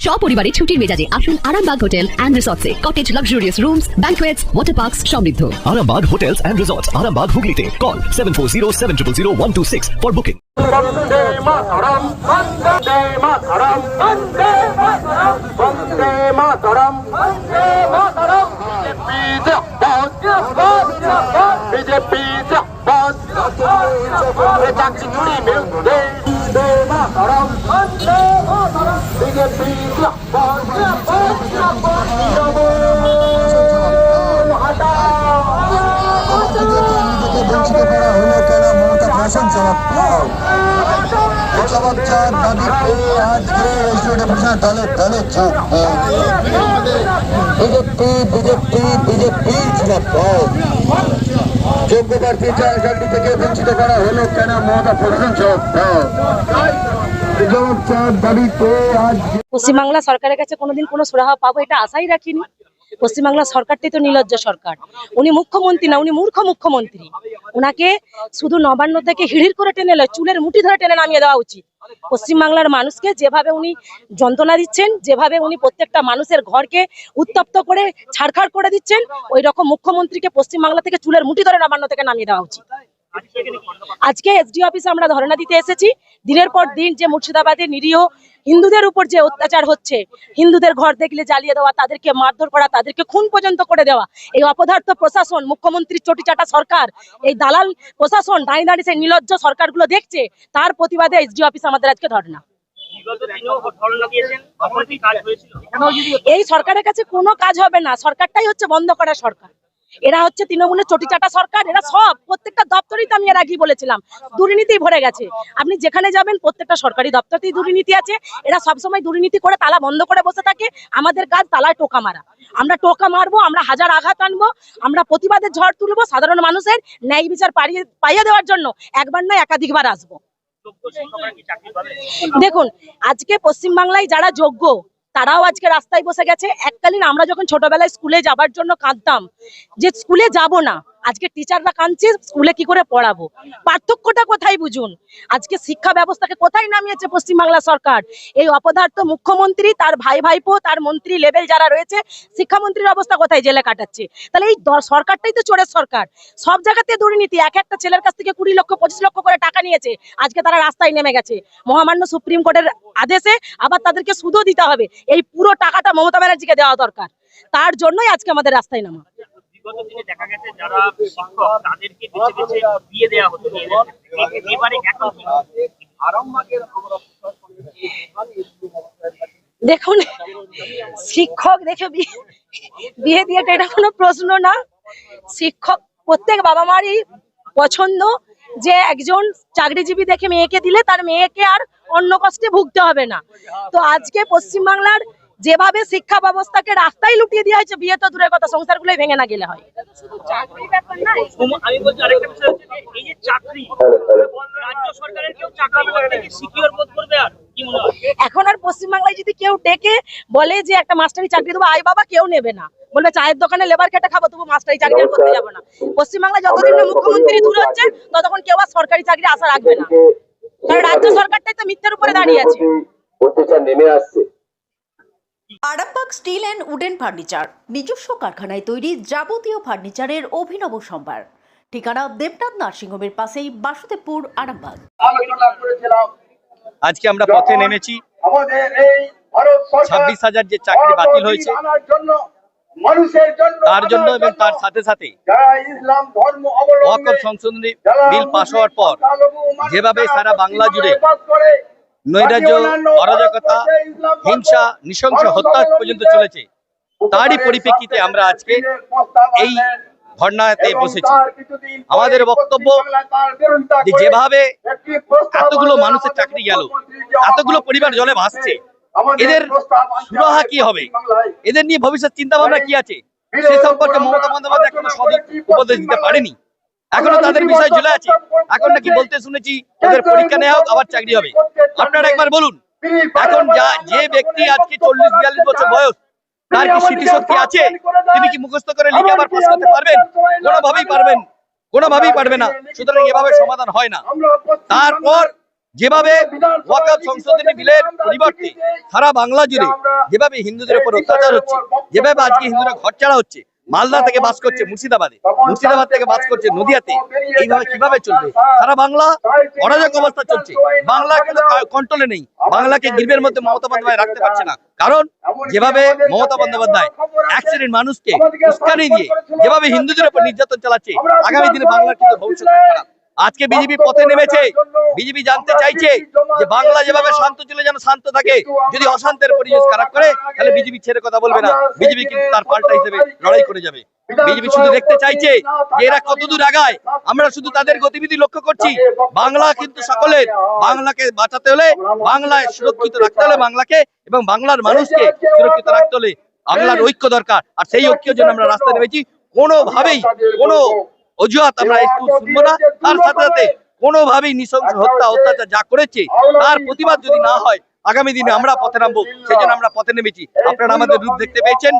সপরিবারে ছুটির মেজাজে আসুন Arambagh hotel and রিসর্টসে cottage luxurious rooms banquets water parks সমৃদ্ধ Arambag Hotels and Resorts, Arambag Hooghly Call 740 for booking. Vande Mataram Vande Mataram Vande Mataram Vande Mataram Vande Mataram BJP জিন্দাবাদ BJP জিন্দাবাদ চাকরি চুরি বিরুদ্ধে বন্দে মাতরম বন্দে মাতরম বিজেপি জিন্দাবাদ জিন্দাবাদ জিন্দাবাদ হটাও নিজেকে বঞ্চিত করা হলো কেন মমতা ভাষণ জবাব দাও এই জবাব চার দাবি পেয়ে আজকে এসে বসে দলে দলে যোগ্য প্রার্থী চাকরি থেকে বঞ্চিত করা হলো কেন? মমতা আজকে পশ্চিমবাংলা সরকারের কাছে কোনোদিন কোনো সুরাহা পাবো এটা আশাই রাখিনি। পশ্চিমবাংলা সরকারটাই তো নির্লজ্জ সরকার। উনি মুখ্যমন্ত্রী না, উনি মূর্খ মুখ্যমন্ত্রী। ওনাকে শুধু নবান্ন থেকে হিড়ির করে টেনে চুলের মুঠি ধরে টেনে নামিয়ে দেওয়া উচিত। পশ্চিমবাংলার মানুষকে যেভাবে উনি যন্ত্রণা দিচ্ছেন, যেভাবে উনি প্রত্যেকটা মানুষের ঘরকে উত্তপ্ত করে, ছাড়খাড় করে দিচ্ছেন, ওই রকম মুখ্যমন্ত্রীকে পশ্চিমবাংলা থেকে চুলের মুঠি ধরে নামান্য থেকে নামিয়ে দেওয়া উচিত। আজকে এসডি অফিসে আমরা ধর্ণা দিতে এসেছি। দিনের পর দিন যে মুর্শিদাবাদে নিরীহ হিন্দুদের উপর যে অত্যাচার হচ্ছে, হিন্দুদের ঘর দেখলে জ্বালিয়ে দেওয়া, তাদেরকে মারধর করা, তাদেরকে খুন পর্যন্ত করে দেওয়া, এই অপদার্থ প্রশাসন মুখ্যমন্ত্রীর চটিচাটা সরকার, এই দালাল প্রশাসন দাঁড়িয়ে দাঁড়িয়ে সেই নির্লজ্জ সরকারগুলো দেখছে, তার প্রতিবাদে এসডি অফিস আমাদের আজকে ধর্ণা। এই সরকারের কাছে কোনো কাজ হবে না, সরকারটাই হচ্ছে বন্ধ করা সরকার। এরা হচ্ছে তৃণমূলের চটিচাটা সরকার এরা সব প্রত্যেকটা দপ্তরই তো আমি এর আগেই বলেছিলাম দুর্নীতি ভরে গেছে। আপনি যেখানে যাবেন প্রত্যেকটা সরকারি দপ্তরতেই দুর্নীতি আছে এরা সবসময় দুর্নীতি করে তালা বন্ধ করে বসে থাকে আমাদের কাজ তালায় টোকা মারা। আমরা টোকা মারবো আমরা হাজার আঘাত আনব আমরা প্রতিবাদের ঝড় তুলবো সাধারণ মানুষের ন্যায় বিচার পাইয়ে পাইয়ে দেওয়ার জন্য একবার নয় একাধিকবার আসব। দেখুন আজকে পশ্চিমবাংলায় যারা যোগ্য তারাও আজকে রাস্তায় বসে গেছে। এককালীন আমরা যখন ছোটবেলায় স্কুলে যাবার জন্য কাঁদতাম যে স্কুলে যাব না আজকে টিচাররা কাঁদছে, স্কুলে কি করে পড়াবো? পার্থক্যটা কোথায় বুঝুন? আজকে শিক্ষা ব্যবস্থাকে কোথায় নামিয়েছে পশ্চিমবাংলা সরকার? এই অপদার্থ মুখ্যমন্ত্রী, তার ভাই ভাইপো তার মন্ত্রী লেভেল যারা রয়েছে, শিক্ষামন্ত্রীর অবস্থা কোথায়? জেলে কাটাচ্ছে। তাহলে এই সরকারটাই তো চোরের সরকার। সব জায়গাতে দুর্নীতি, এক একটা ছেলের কাছ থেকে কুড়ি লক্ষ, পঁচিশ লক্ষ করে টাকা নিয়েছে। আজকে তারা রাস্তায় নেমে গেছে। মহামান্য সুপ্রিম কোর্টের আদেশে আবার তাদেরকে সুদও দিতে হবে। এই পুরো টাকাটা মমতা ব্যানার্জিকে দেওয়া দরকার। তার জন্যই আজকে আমাদের রাস্তায় নামা। বিগত দিনে দেখা গেছে যারা শিক্ষক তাদেরকে বেছে বেছে বিয়ে দেওয়া হতো এবারে এখন কি দেখুন শিক্ষক দেখে বিয়ে বিয়ে দিয়েটা এটা কোনো প্রশ্ন না। শিক্ষক প্রত্যেক বাবা মারই পছন্দ যে একজন চাকরিজীবী দেখে মেয়েকে দিলে তার মেয়েকে আর অন্য কষ্টে ভুগতে হবে না। তো আজকে পশ্চিমবাংলার যেভাবে শিক্ষা ব্যবস্থাকে রাস্তায় লুটিয়ে দেওয়া হয়েছে বিয়ে তো দূরের কথা সংসারগুলোই ভেঙে না গেলে হয়। সম- আমি বলছি আরেকটা বিষয় হচ্ছে এই যে চাকরি রাজ্য সরকারের কেউ চাকরি করতে কি সিকিউর বোধ করবে আর? কি এখন আর পশ্চিমবাংলায় যদি কেউ ডেকে বলে যে একটা মাস্টারি চাকরি দেবো আই বাবা কেউ নেবে না। বলবে চায়ের দোকানে লেবার খেটে খাব তবু মাস্টারি চাকরি আর করতে যাব না। পশ্চিমবাংলায় যতদিন না মুখ্যমন্ত্রী দূর হচ্ছে ততক্ষণ কেউ আর সরকারি চাকরি আশা রাখবে না। কারণ রাজ্য সরকারটাই তো মিথ্যের উপরে দাঁড়িয়ে আছে। নেমে আসছে। Arambag steel and wooden furniture নিজস্ব কারখানায় তৈরি যাবতীয় ফার্নিচারের অভিনব সম্ভার। ঠিকানা দেবনাথ নার্সিংহোমের পাশেই বাসুদেবপুর আরামবাগ। আজকে আমরা পথে নেমেছি। আমাদের এই ভারত সরকার ছাব্বিশ হাজার যে চাকরি বাতিল হয়েছে মানুষের জন্য তার জন্য এবং তার সাথে সাথে ইসলাম ধর্ম সংশোধনী বিল পাশ হওয়ার পর যেভাবে সারা বাংলা জুড়ে নৈরাজ্য অরাজকতা হিংসা নৃশংস হত্যা পর্যন্ত চলেছে। তারই পরিপ্রেক্ষিতে আমরা আজকে এই ধর্নাতে বসেছি। আমাদের বক্তব্য যে যেভাবে এতগুলো মানুষের চাকরি গেল এতগুলো পরিবার জলে ভাসছে। এদের সুরাহা কি হবে? এদের নিয়ে ভবিষ্যৎ চিন্তা ভাবনা কি আছে? সে সম্পর্কে মমতা বন্দ্যোপাধ্যায় এখনও সঠিক উপদেশ দিতে পারেনি। এখনও তাদের বিষয় ঝুলে আছে। এখন নাকি বলতে শুনেছি ওদের পরীক্ষা নেওয়া হোক আবার চাকরি হবে। আপনারা একবার বলুন এখন যা যে ব্যক্তি আজকে চল্লিশ বিয়াল্লিশ বছর বয়স তার কি স্মৃতিশক্তি আছে? তিনি কি মুখস্থ করে লিখে আবার পাস করতে পারবেন? কোনোভাবেই পারবেন কোনোভাবেই পারবে না। সুতরাং এভাবে সমাধান হয় না। তারপর যেভাবে সংশোধনী বিলের পরিবর্তে সারা বাংলা জুড়ে যেভাবে হিন্দুদের উপর অত্যাচার হচ্ছে যেভাবে আজকে হিন্দুরা ঘর ছাড়া হচ্ছে মালদা থেকে বাস করছে মুর্শিদাবাদে। মুর্শিদাবাদ থেকে বাস করছে নদিয়াতে। এইভাবে কীভাবে চলবে? সারা বাংলা অরাজক অবস্থা চলছে। বাংলা কিন্তু কন্ট্রোলে নেই। বাংলাকে গির্বের মধ্যে মমতা বন্দ্যোপাধ্যায় রাখতে পারছে না। কারণ, যেভাবে মমতা বন্দ্যোপাধ্যায় এক শ্রেণির মানুষকে উস্কানি দিয়ে, যেভাবে হিন্দুদের উপর নির্যাতন চালাচ্ছে, আগামী দিনে বাংলার কিন্তু ভবিষ্যৎ খারাপ। আজকে বিজেপি পথে নেমেছে। বিজেপি জানতে চাইছে যে বাংলা যেভাবে শান্ত ছিল যেন শান্ত থাকে যদি অশান্তের পরিবেশ খারাপ করে তাহলে বিজেপি ছেড়ে কথা বলবে না। বিজেপি কিন্তু তার পাল্টা হিসেবে লড়াই করে যাবে। বিজেপি শুধু দেখতে চাইছে যে এরা কতদূর আগায়। আমরা শুধু তাদের গতিবিধি লক্ষ্য করছি। বাংলা কিন্তু সকলের বাংলাকে বাঁচাতে হলে বাংলায় সুরক্ষিত রাখতে হলে বাংলাকে এবং বাংলার মানুষকে সুরক্ষিত রাখতে হলে বাংলার ঐক্য দরকার। আর সেই ঐক্যের জন্য আমরা রাস্তায় নেমেছি। কোনোভাবেই কোনো অজুহাত আমরা শুনব না। তার সাথে সাথে কোনোভাবেই নৃশংস হত্যা অত্যাচার যা করেছে তার প্রতিবাদ যদি না হয় আগামী দিনে আমরা পথে নামবো সেই জন্য আমরা পথে নেমেছি। আপনারা আমাদের রূপ দেখতে পেয়েছেন।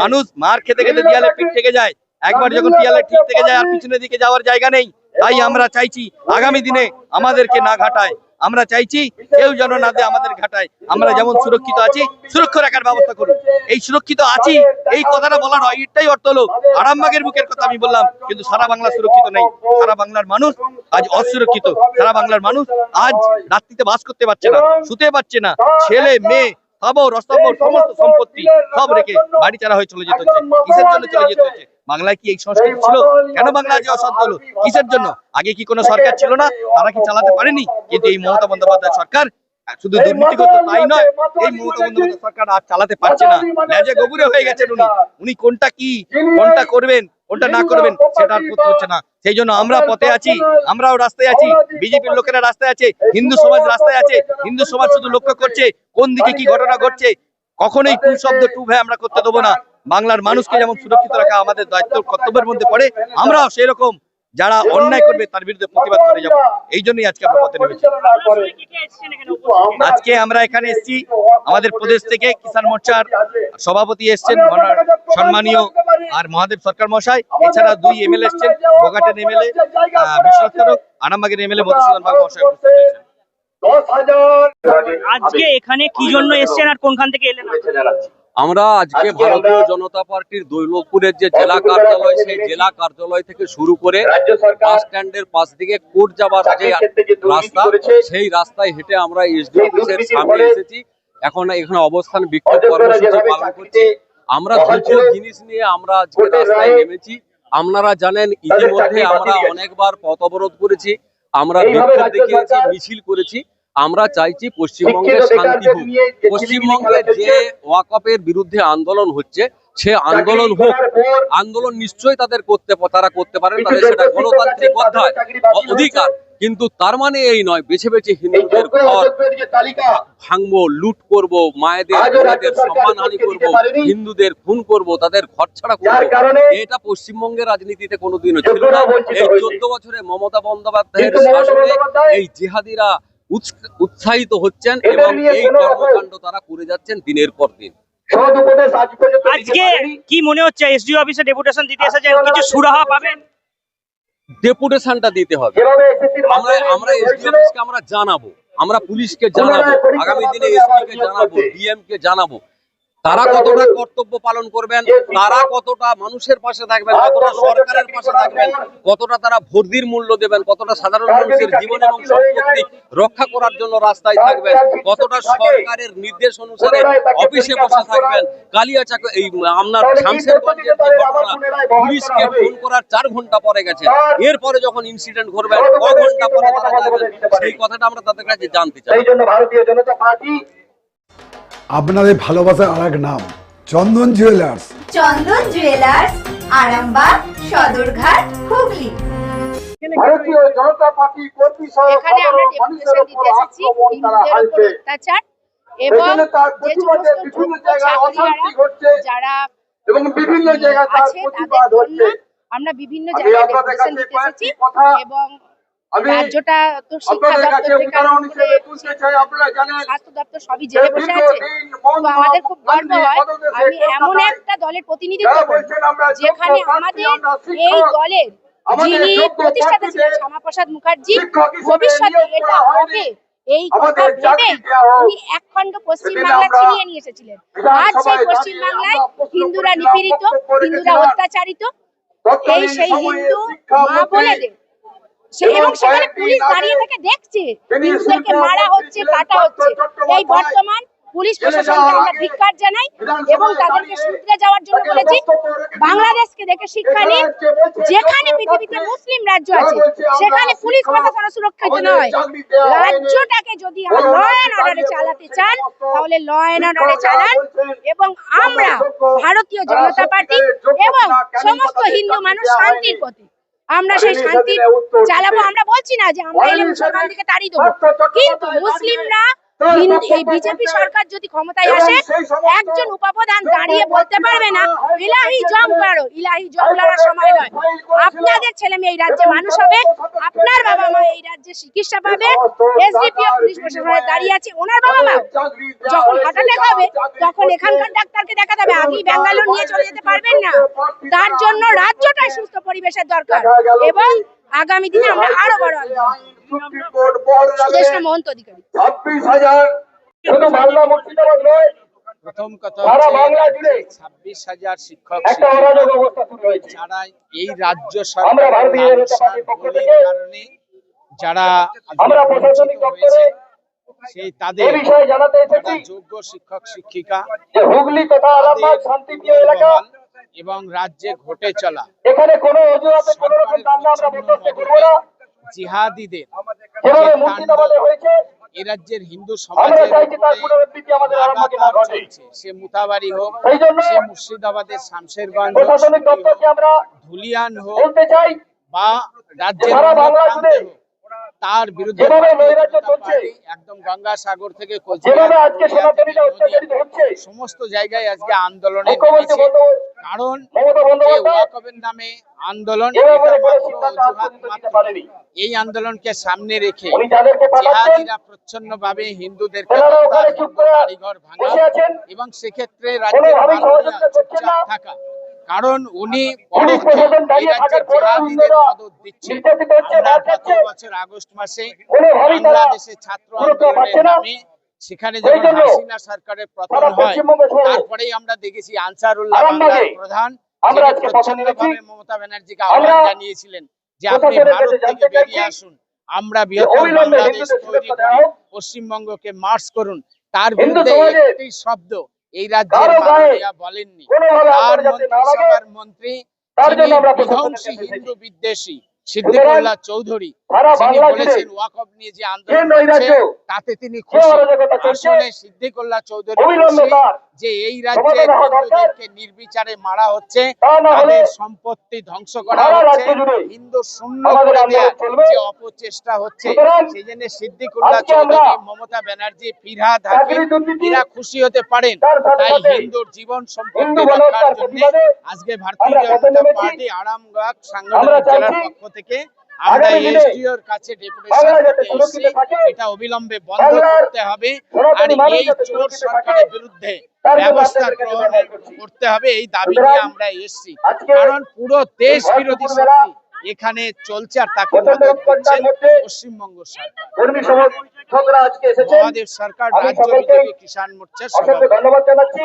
মানুষ মার খেতে খেতে দিয়ালে পিঠ থেকে যায়। একবার যখন দিয়ালে ঠিক থেকে যায় আর পিছনের দিকে যাওয়ার জায়গা নেই তাই আমরা চাইছি আগামী দিনে আমাদেরকে না ঘাটায় আমরা চাইছি কেউ যেন না দেয় আমাদের ঘাটায়। আমরা যেমন সুরক্ষিত আছি, সুরক্ষা রাখার ব্যবস্থা করুন। এই সুরক্ষিত আছি, এই কথাটা বলার হয়, এটাই অর্থ হলো আরামবাগের বুকের কথা আমি বললাম, কিন্তু সারা বাংলা সুরক্ষিত নেই। সারা বাংলার মানুষ আজ অসুরক্ষিত। সারা বাংলার মানুষ আজ রাত্রিতে বাস করতে পারছে না, শুতে পারছে না। ছেলে, মেয়ে, খবর অস্তবর সমস্ত সম্পত্তি সব রেখে বাড়ি চারা হয়ে চলে যেতে হচ্ছে, কিসের জন্য চলে যেতে হচ্ছে? বাংলায় কি এই সংস্কৃতি ছিল? কেন বাংলা আজ অশান্ত হলো? কিসের জন্য? আগে কি কোনো সরকার ছিল না? তারা কি চালাতে পারেনি? কিন্তু এই মমতা বন্দ্যোপাধ্যায় সরকার শুধু দুর্নীতিগ্রস্ত তাই নয় এই মমতা বন্দ্যোপাধ্যায় সরকার আর চালাতে পারছে না। লেজে গভীরে হয়ে গেছেন উনি। উনি কোনটা কি কোনটা করবেন কোনটা না করবেন সেটা আর করতে হচ্ছে না। সেই জন্য আমরা পথে আছি আমরাও রাস্তায় আছি বিজেপির লোকেরা রাস্তায় আছে হিন্দু সমাজ রাস্তায় আছে হিন্দু সমাজ শুধু লক্ষ্য করছে কোন দিকে কি ঘটনা ঘটছে কখনোই টু শব্দ টু ভাই আমরা করতে দেবো না। বাংলার মানুষকে যেমন সুরক্ষিত রাখা আমাদের দায়িত্ব কর্তব্যের মধ্যে পড়ে আমরাও সেই রকম যারা অন্যায় করবে তার বিরুদ্ধে প্রতিবাদ করে যাব। এই জন্যই আজকে আমরা পথে নেমেছি? আজকে আমরা এখানে এসেছি আমাদের প্রদেশ থেকে কিষাণ মোর্চার সভাপতি এসছেন সম্মানীয় আর মহাদেব সরকার মশাই এছাড়া দুই এমএলএ এসছেন বোগাটের এমএলএ বিশ্বনাথ কারক আরামবাগের এমএলএ মধুসূদন বাগ মশাই উপস্থিত হয়েছেন। আজকে এখানে কি জন্য এসেছেন আর কোনখান থেকে এলেন? আমরা আজকে ভারতীয় জনতা পার্টির দৌলতপুরের যে জেলা কার্যালয় সেই জেলা কার্যালয় থেকে শুরু করে বাস স্ট্যান্ডের পাশ দিকে কোর্ট যাবার যে রাস্তা সেই রাস্তায় হেঁটে আমরা এসডি অফিসের সামনে এসেছি। এখন এখানে অবস্থান বিক্ষোভ কর্মসূচি পালন করছি। আমরা দুটো জিনিস নিয়ে আমরা আজকে রাস্তায় নেমেছি। আপনারা জানেন ইতিমধ্যে আমরা অনেকবার পথ অবরোধ করেছি। আমরা বিক্ষোভ দেখিয়েছি মিছিল করেছি। আমরা চাইছি পশ্চিমবঙ্গের শান্তি হোক। পশ্চিমবঙ্গে যে ওয়াকপের বিরুদ্ধে আন্দোলন হচ্ছে সে আন্দোলন হোক। আন্দোলন নিশ্চয়ই তাদের করতে তারা করতে পারেন তাদের সেটা গণতান্ত্রিক অধ্যায় অধিকার। কিন্তু তার মানে এই নয় বেছে বেছে হিন্দুদের ঘর ভাঙবো লুট করব মায়েদের বোনেদের সম্মানহানি করব হিন্দুদের খুন করব তাদের ঘর ছাড়া করব। এটা পশ্চিমবঙ্গের রাজনীতিতে কোনোদিনও ছিল না। এই চোদ্দ বছরে মমতা বন্দ্যোপাধ্যায়ের শাসনে এই জিহাদিরা উৎসাহিত হচ্ছেন এবং এই কর্মকাণ্ড তারা করে যাচ্ছেন দিনের পর দিন। সদ উপদেশ আজ পর্যন্ত দিতে আজকে কি মনে হচ্ছে এসডিও অফিসে ডেপুটেশন দিতে এসেছেন কিছু সুরাহা পাবেন? ডেপুটেশনটা দিতে হবে। আমরা আমরা এসডি অফিসকে আমরা জানাব। আমরা পুলিশকে জানাব। আগামী দিনে এসপি কে জানাব। ডিএম কে জানাব। তারা কতটা কর্তব্য পালন করবেন তারা কতটা মানুষের পাশে থাকবেন কতটা সরকারের পাশে থাকবেন কতটা তারা ভর্তির মূল্য দেবেন কতটা সাধারণ মানুষের জীবন এবং সম্পত্তি রক্ষা করার জন্য রাস্তায় থাকবেন কতটা সরকারের নির্দেশ অনুসারে অফিসে বসে। থাকবেন কালিয়াচাক এই আপনার কি যে ঘটনা পুলিশকে ফোন করার চার ঘণ্টা পরে গেছে। এরপরে যখন ইনসিডেন্ট ঘটবে ক ঘণ্টা পরে তারা। সেই কথাটা আমরা তাদের কাছে জানতে চাই। সেই জন্য ভারতীয় জনতা পার্টি আপনাদের ভালোবাসার আর এক নাম Chandan jewellers Chandan jewellers Arambag Sadarghat Hooghly. Bharatiya Janata party কর্মী সহ এখানে আমরা ডেপুটেশন দিতে এসেছি হিন্দুদের উপর অত্যাচার এবং যে সমস্ত বিভিন্ন যোগ্য জায়গায় চাকরিহারা যারা এবং বিভিন্ন জায়গায় আছে তাদের আমরা বিভিন্ন জায়গায় ডেপুটেশন দিতে এসেছি এবং রাজ্যটা তো শিক্ষা দপ্তর থেকে স্বাস্থ্য দপ্তর সবই জেলে বসে আছে। তো আমাদের খুব গর্ব হয় আমি এমন একটা দলের প্রতিনিধিত্ব করি যেখানে আমাদের এই দলের যিনি প্রতিষ্ঠাতা ছিলেন শ্যামাপ্রসাদ মুখার্জি ভবিষ্যতে এটা হবে। এই কথা ভেবে উনি একখণ্ড পশ্চিম বাংলা ছিনিয়ে নিয়ে এসেছিলেন। আজ সেই বিধানসভায় পশ্চিম বাংলায় হিন্দুরা নিপীড়িত হিন্দুরা অত্যাচারিত এই সেই হিন্দু মা বোনেদের এবং এবং সেখানে পুলিশ দাঁড়িয়ে থেকে দেখছে। হিন্দুদেরকে মারা হচ্ছে কাটা হচ্ছে। এই বর্তমান পুলিশ প্রশাসনকে আমরা ধিক্কার জানাই এবং তাদেরকে দাঁড়িয়ে যাওয়ার জন্য বলেছি বাংলাদেশকে দেখে শিক্ষা এখানে নিন। যেখানে পৃথিবীতে মুসলিম রাজ্য আছে সেখানে পুলিশ শিক্ষক, প্রশাসন সুরক্ষিত আমাদের নয়। চাকরি দেওয়া হয়নি। রাজ্যটাকে যদি ল অ্যান্ড অর্ডারে চালাতে চান তাহলে ল অ্যান্ড অর্ডারে চালান এবং আমরা ভারতীয় জনতা পার্টি এবং সমস্ত হিন্দু মানুষ শান্তির? পথে আমরা সেই শান্তি চালাবো আমরা বলছি না যে আমরা এলে বলেন মুসলমান সেদিন দিকে তাড়িয়ে দেবো কিন্তু মুসলিমরা এই বিজেপি সরকার যদি ক্ষমতায় আসে একজন উপপ্রধান দাঁড়িয়ে বলতে পারবে না ইলাহি জম। করো ইলাহি জম লড়ার সময় নয় আপনাদের ছেলে মেয়ে এই রাজ্যে মানুষ হবে আপনার বাবা মা এই রাজ্যে চিকিৎসা পাবে এসডিপিও পুলিশ প্রশাসনে দাঁড়িয়ে আছে ওনার বাবা মা যখন হার্ট অ্যাটাক হবে তখন। এখানকার ডাক্তারকে দেখাতে এবং ব্যাঙ্গালোর নিয়ে চলে যেতে পারবেন না। তার জন্য রাজ্যটাই সুস্থ পরিবেশের দরকার এবং আগামী দিনে আমরা আরও বড় সুদেষ্ণা মহন্ত অধিকারী। ছাব্বিশ হাজার শুধু মুর্শিদাবাদ নয় প্রথম কথা হচ্ছে ছাব্বিশ হাজার শিক্ষক একটা অরাজক অবস্থা শুরু হয়েছে। যারা এই রাজ্য কারণে যারা হয়েছে, সেই তাদের এ যোগ্য শিক্ষক শিক্ষিকা হুগলি তথা আরামবাগ শান্তিপ্রিয় এলাকা এবং রাজ্যে ঘটে চলা এখানে কোনো অজুহাতে কোনো রকম কান্না আমরা বরদাস্ত করব না। জিহাদিদের যেভাবে মুর্শিদাবাদে হয়েছে এই রাজ্যের হিন্দু সমাজের সে মুতাবাড়ি হোক সে মুর্শিদাবাদের শামশেরগঞ্জ প্রশাসনিক দপ্তরকে আমরা ধুলিয়ান হোক বলতে চাই বা রাজ্যের তার বিরুদ্ধে একদম গঙ্গাসাগর থেকে সমস্ত জায়গায় আজকে আন্দোলনে কারণ নামে আন্দোলন এই আন্দোলনকে সামনে রেখে জিহাদিরা প্রচ্ছন্ন ভাবে হিন্দুদেরকে তেনারা হত্যা, ওখানে চুপ হিন্দু করে বাড়িঘর ভাঙা এবং সেক্ষেত্রে রাজ্যের। থাকা কারণ উনি। বছর আগস্ট মাসে কোনোভাবেই তারা বাংলাদেশে ছাত্র আন্দোলনের নামে সেখানে যখন হাসিনা সরকারের পতন হয় তারপরেই আমরা দেখেছি আনসারুল্লাহ বাংলার প্রধান। মমতা ব্যানার্জিকে আহ্বান জানিয়েছিলেন যে আপনি ভারত থেকে বেরিয়ে আসুন আমরা বৃহত্তর বাংলাদেশ তৈরি করি পশ্চিমবঙ্গকে মার্চ করুন তার বিরুদ্ধে একটি শব্দ এই রাজ্যের বলেননি। তার মন্ত্রিসভার মন্ত্রী যিনি বিধ্বংসী হিন্দু বিদ্বেষী সিদ্দিকুল্লাহ চৌধুরী সারা বাংলা জুড়ে ওয়াকফ নিয়ে যে আন্দোলন তাতে তিনি খুশি। আসলে সিদ্দিকুল্লাহ চৌধুরী যে এই রাজ্যে হিন্দুদেরকে নির্বিচারে মারা হচ্ছে তাদের সম্পত্তি ধ্বংস করা হচ্ছে হিন্দু শূন্য করে দেওয়ার যে অপচেষ্টা হচ্ছে সেই জন্য সিদ্দিকুল্লাহ চৌধুরী মমতা ব্যানার্জি ফিরহাদ হাকিম এরা খুশি হতে পারেন। তাই হিন্দুর জীবন সম্পত্তি রক্ষার জন্য আজকে ভারতীয় জনতা পার্টি আরামবাগ সাংগঠনিক জেলার পক্ষ থেকে আমরা এসডিওর কাছে ডেপুটেশন করতে এটা অবিলম্বে বন্ধ করতে হবে। আর এই চোর সরকারের বিরুদ্ধে ব্যবস্থা গ্রহণ করতে হবে এই দাবি নিয়ে আমরা এসেছি। কারণ পুরো দেশ বিরোধী শক্তি এখানে চলছে আর তাকে পশ্চিমবঙ্গ সরকার। মহাদেব সরকার রাজ্য বিজেপি কিষাণ মোর্চার সভাপতি। ধন্যবাদ জানাচ্ছি।